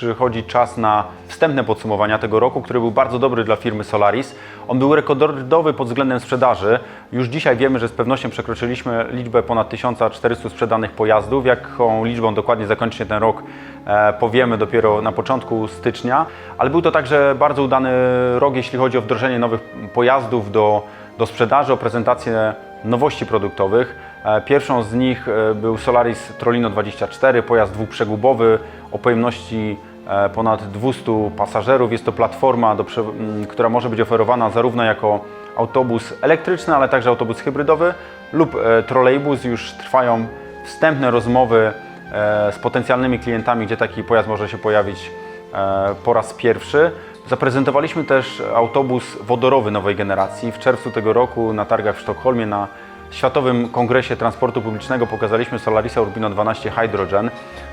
Przychodzi czas na wstępne podsumowania tego roku, który był bardzo dobry dla firmy Solaris. On był rekordowy pod względem sprzedaży. Już dzisiaj wiemy, że z pewnością przekroczyliśmy liczbę ponad 1400 sprzedanych pojazdów. Jaką liczbą dokładnie zakończy się ten rok, e, powiemy dopiero na początku stycznia. Ale był to także bardzo udany rok, jeśli chodzi o wdrożenie nowych pojazdów do, do sprzedaży, o prezentację nowości produktowych. E, Pierwszą z nich e, był Solaris Trolino 24, pojazd dwuprzegubowy o pojemności ponad 200 pasażerów. Jest to platforma, do, która może być oferowana zarówno jako autobus elektryczny, ale także autobus hybrydowy lub e, trolejbus. Już trwają wstępne rozmowy e, z potencjalnymi klientami, gdzie taki pojazd może się pojawić e, po raz pierwszy. Zaprezentowaliśmy też autobus wodorowy nowej generacji. W czerwcu tego roku na targach w Sztokholmie na Światowym Kongresie Transportu Publicznego pokazaliśmy Solarisa Urbino 12 Hydrogen.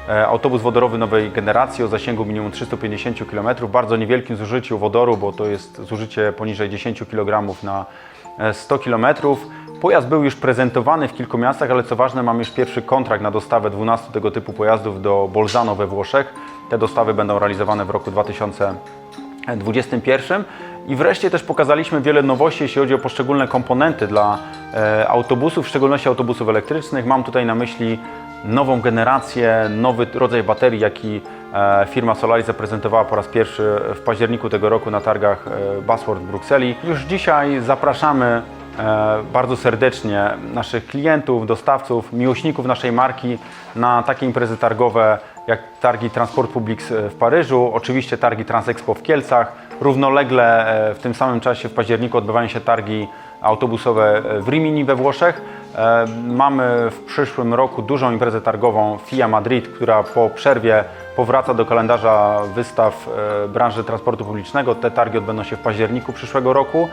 E, Autobus wodorowy nowej generacji o zasięgu minimum 350 km, bardzo niewielkim zużyciu wodoru, bo to jest zużycie poniżej 10 kg na e, 100 km. Pojazd był już prezentowany w kilku miastach, ale co ważne, mamy już pierwszy kontrakt na dostawę 12 tego typu pojazdów do Bolzano we Włoszech. Te dostawy będą realizowane w roku 2021. I wreszcie też pokazaliśmy wiele nowości, jeśli chodzi o poszczególne komponenty dla e, autobusów, w szczególności autobusów elektrycznych. Mam tutaj na myśli nową generację, nowy rodzaj baterii, jaki e, firma Solaris zaprezentowała po raz pierwszy w październiku tego roku na targach e, Buzzword w Brukseli. Już dzisiaj zapraszamy bardzo serdecznie naszych klientów, dostawców, miłośników naszej marki na takie imprezy targowe jak targi Transport Public w Paryżu, oczywiście targi Transexpo w Kielcach. Równolegle e, w tym samym czasie w październiku odbywają się targi autobusowe w Rimini we Włoszech. E, Mamy w przyszłym roku dużą imprezę targową FIA Madrid, która po przerwie powraca do kalendarza wystaw e, branży transportu publicznego. Te targi odbędą się w październiku przyszłego roku.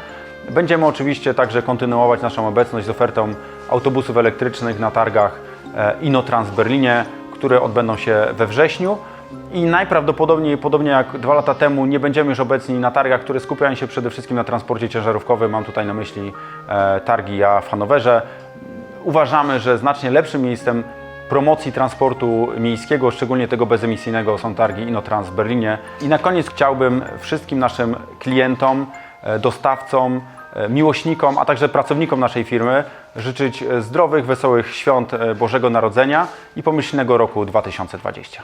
Będziemy oczywiście także kontynuować naszą obecność z ofertą autobusów elektrycznych na targach e, Inotrans w Berlinie, które odbędą się we wrześniu. I najprawdopodobniej, podobnie jak dwa lata temu, nie będziemy już obecni na targach, które skupiają się przede wszystkim na transporcie ciężarówkowym. Mam tutaj na myśli e, targi ja w Hanowerze. Uważamy, że znacznie lepszym miejscem promocji transportu miejskiego, szczególnie tego bezemisyjnego, są targi Inotrans w Berlinie. I na koniec chciałbym wszystkim naszym klientom, e, dostawcom, e, miłośnikom, a także pracownikom naszej firmy życzyć e, zdrowych, wesołych świąt Bożego Narodzenia i pomyślnego roku 2020.